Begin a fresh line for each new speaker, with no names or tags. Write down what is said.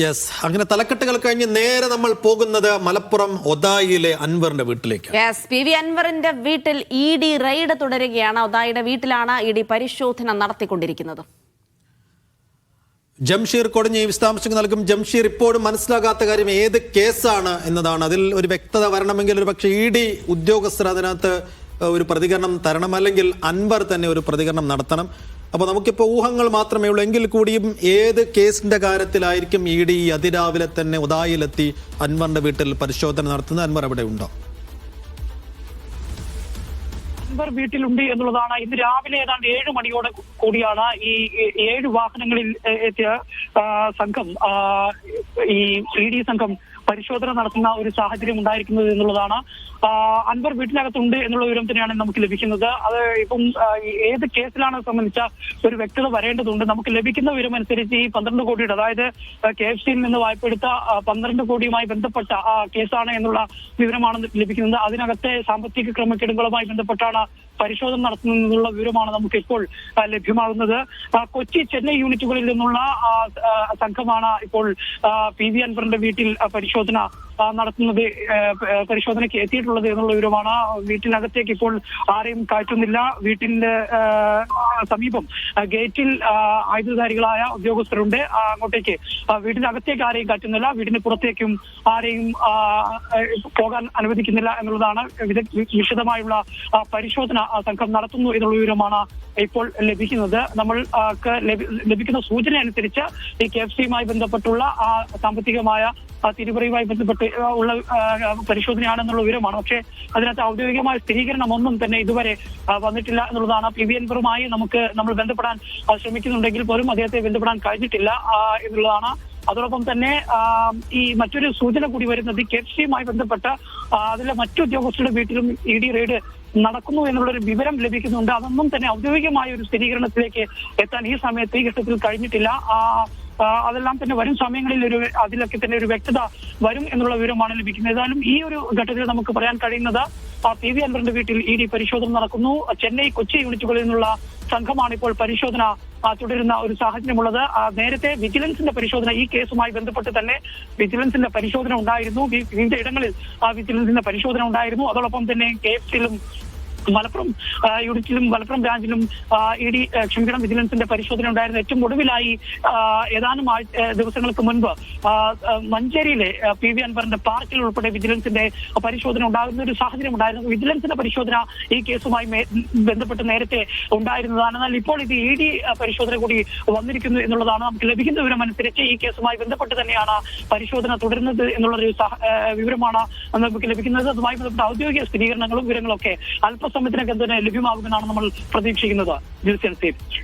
Yes അങ്ങനെ തലക്കെട്ടുകൾ കഴിഞ്ഞ് നേരെ നമ്മൾ പോകുന്നത് മലപ്പുറം ഒതായിലെ അൻവറിന്റെ വീട്ടിലേക്ക്.
യെസ് പി വി അൻവറിന്റെ വീട്ടിൽ ഇ ഡി റെയ്ഡ് തുടരുകയാണ്. ഒതായിയുടെ വീട്ടിലാണ് ഇ ഡി പരിശോധന നടത്തിക്കൊണ്ടിരിക്കുന്നത്.
ജംഷീർ കൊടിഞ്ഞ് വിശദാംശങ്ങൾ നൽകും. ജംഷീർ ഇപ്പോഴും മനസ്സിലാകാത്ത കാര്യം ഏത് കേസാണ് എന്നതാണ്. അതിൽ ഒരു വ്യക്തത വരണമെങ്കിൽ ഒരു പക്ഷേ ഇ ഡി ഉദ്യോഗസ്ഥർ അതിനകത്ത് ഒരു പ്രതികരണം തരണം അല്ലെങ്കിൽ അൻവർ തന്നെ ഒരു പ്രതികരണം നടത്തണം. അപ്പോൾ നമുക്കിപ്പോൾ ഊഹങ്ങൾ മാത്രമേ ഉള്ളൂ. എങ്കിൽ കൂടിയും ഏത് കേസിന്റെ കാര്യത്തിലായിരിക്കും ഇ ഡി അതിരാവിലെ തന്നെ ഉദായിലെത്തി അൻവറിന്റെ വീട്ടിൽ പരിശോധന നടത്തുന്നത്? അൻവർ അവിടെ ഉണ്ടോ?
അൻവർ വീട്ടിലുണ്ട് എന്നുള്ളതാണ്. ഇന്ന് രാവിലെ ഏതാണ്ട് ഏഴ് മണിയോടെ കൂടിയാണ് ഈ- ഏഴ് വാഹനങ്ങളിൽ എത്തിയ സംഘം ഈ ഇ ഡി സംഘം പരിശോധന നടത്തുന്ന ഒരു സാഹചര്യം ഉണ്ടായിരിക്കുന്നത് എന്നുള്ളതാണ്. അൻവർ വീട്ടിനകത്തുണ്ട് എന്നുള്ള വിവരം തന്നെയാണ് നമുക്ക് ലഭിക്കുന്നത്. അത് ഇപ്പം ഏത് കേസിലാണ് സംബന്ധിച്ച ഒരു വ്യക്തത വരേണ്ടതുണ്ട്. നമുക്ക് ലഭിക്കുന്ന വിവരം അനുസരിച്ച് ഈ പന്ത്രണ്ട് കോടിയുടെ അതായത് കെ എഫ് സിയിൽ നിന്ന് വായ്പെടുത്ത പന്ത്രണ്ട് കോടിയുമായി ബന്ധപ്പെട്ട കേസാണ് എന്നുള്ള വിവരമാണ് ലഭിക്കുന്നത്. അതിനകത്തെ സാമ്പത്തിക ക്രമക്കേടുകളുമായി ബന്ധപ്പെട്ടാണ് പരിശോധന നടത്തുന്നതിനുള്ള വിവരമാണ് നമുക്ക് ഇപ്പോൾ ലഭ്യമാകുന്നത്. കൊച്ചി ചെന്നൈ യൂണിറ്റുകളിൽ നിന്നുള്ള സംഘമാണ് ഇപ്പോൾ പി വി അൻവറിന്റെ വീട്ടിൽ പരിശോധന നടത്തുന്നത് പരിശോധനയ്ക്ക് എത്തിയിട്ടുള്ളത് എന്നുള്ള വിവരമാണ് വീട്ടിനകത്തേക്ക് ഇപ്പോൾ ആരെയും കയറ്റുന്നില്ല. വീട്ടിന്റെ സമീപം ഗേറ്റിൽ ആയുധധാരികളായ ഉദ്യോഗസ്ഥരുണ്ട്. അങ്ങോട്ടേക്ക് വീട്ടിനകത്തേക്ക് ആരെയും കയറ്റുന്നില്ല. വീടിന് പുറത്തേക്കും ആരെയും പോകാൻ അനുവദിക്കുന്നില്ല എന്നുള്ളതാണ് വിശദമായുള്ള പരിശോധന സംഘം നടത്തുന്നു എന്നുള്ള വിവരമാണ് ഇപ്പോൾ ലഭിക്കുന്നത്. നമ്മൾ ആ, ക്ക് ലഭി- ലഭിക്കുന്ന സൂചന അനുസരിച്ച് ഈ കെ എഫ് സിയുമായി ബന്ധപ്പെട്ടുള്ള സാമ്പത്തികമായ തിരിമറിയുമായി ബന്ധപ്പെട്ട് ഉള്ള പരിശോധനയാണെന്നുള്ള വിവരമാണ്. പക്ഷെ അതിനകത്ത് ഔദ്യോഗികമായ സ്ഥിരീകരണം ഒന്നും തന്നെ ഇതുവരെ വന്നിട്ടില്ല എന്നുള്ളതാണ്. പി വി എൻവറുമായി നമുക്ക് നമ്മൾ ബന്ധപ്പെടാൻ ശ്രമിക്കുന്നുണ്ടെങ്കിൽ പോലും അദ്ദേഹത്തെ ബന്ധപ്പെടാൻ കഴിഞ്ഞിട്ടില്ല എന്നുള്ളതാണ്. അതോടൊപ്പം തന്നെ ഈ മറ്റൊരു സൂചന കൂടി വരുന്നത് കെ എഫ് സിയുമായി ബന്ധപ്പെട്ട അതിലെ മറ്റു ഉദ്യോഗസ്ഥരുടെ വീട്ടിലും ഇ ഡി റെയ്ഡ് നടക്കുന്നു എന്നുള്ളൊരു വിവരം ലഭിക്കുന്നുണ്ട്. അതൊന്നും തന്നെ ഔദ്യോഗികമായ ഒരു സ്ഥിരീകരണത്തിലേക്ക് എത്താൻ ഈ സമയത്ത് ഈ ഘട്ടത്തിൽ കഴിഞ്ഞിട്ടില്ല. അതെല്ലാം തന്നെ വരും സമയങ്ങളിൽ ഒരു അതിലൊക്കെ തന്നെ ഒരു വ്യക്തത വരും എന്നുള്ള വിവരമാണ് ലഭിക്കുന്നത്. ഏതായാലും ഈ ഒരു ഘട്ടത്തിൽ നമുക്ക് പറയാൻ കഴിയുന്നത് പി വി അൻവറിന്റെ വീട്ടിൽ ഇ ഡി പരിശോധന നടക്കുന്നു. ചെന്നൈ കൊച്ചി യൂണിറ്റുകളിൽ നിന്നുള്ള സംഘമാണ് ഇപ്പോൾ പരിശോധന തുടരുന്ന ഒരു സാഹചര്യമുള്ളത്. നേരത്തെ വിജിലൻസിന്റെ പരിശോധന ഈ കേസുമായി ബന്ധപ്പെട്ട് തന്നെ വിജിലൻസിന്റെ പരിശോധന ഉണ്ടായിരുന്നു. വിവിധ ഇടങ്ങളിൽ ആ വിജിലൻസിന്റെ പരിശോധന ഉണ്ടായിരുന്നു. അതോടൊപ്പം തന്നെ കെ എഫ് സിയിലും മലപ്പുറം യൂണിറ്റിലും മലപ്പുറം ബ്രാഞ്ചിലും ഇ ഡി ക്ഷമിക്കണം വിജിലൻസിന്റെ പരിശോധന ഉണ്ടായിരുന്ന ഏറ്റവും ഒടുവിലായി ഏതാനും ദിവസങ്ങൾക്ക് മുൻപ് മഞ്ചേരിയിലെ പി വി അൻവറിന്റെ പാർക്കിൽ ഉൾപ്പെടെ വിജിലൻസിന്റെ പരിശോധന ഉണ്ടാകുന്ന ഒരു സാഹചര്യം ഉണ്ടായിരുന്നു. വിജിലൻസിന്റെ പരിശോധന ഈ കേസുമായി ബന്ധപ്പെട്ട് നേരത്തെ ഉണ്ടായിരുന്നതാണ്. എന്നാൽ ഇപ്പോൾ ഇത് ഇ ഡി പരിശോധന കൂടി വന്നിരിക്കുന്നു എന്നുള്ളതാണ് നമുക്ക് ലഭിക്കുന്ന വിവരം. അനുസരിച്ച് ഈ കേസുമായി ബന്ധപ്പെട്ട് തന്നെയാണ് പരിശോധന തുടരുന്നത് എന്നുള്ളൊരു വിവരമാണ് നമുക്ക് ലഭിക്കുന്നത്. അതുമായി ബന്ധപ്പെട്ട ഔദ്യോഗിക സ്ഥിരീകരണങ്ങളും വിവരങ്ങളും ഒക്കെ അല്പസമയത്തിനകം തന്നെ ലഭ്യമാകുമെന്നാണ് നമ്മൾ പ്രതീക്ഷിക്കുന്നത്. ജിൽസൻ സീറ്റ്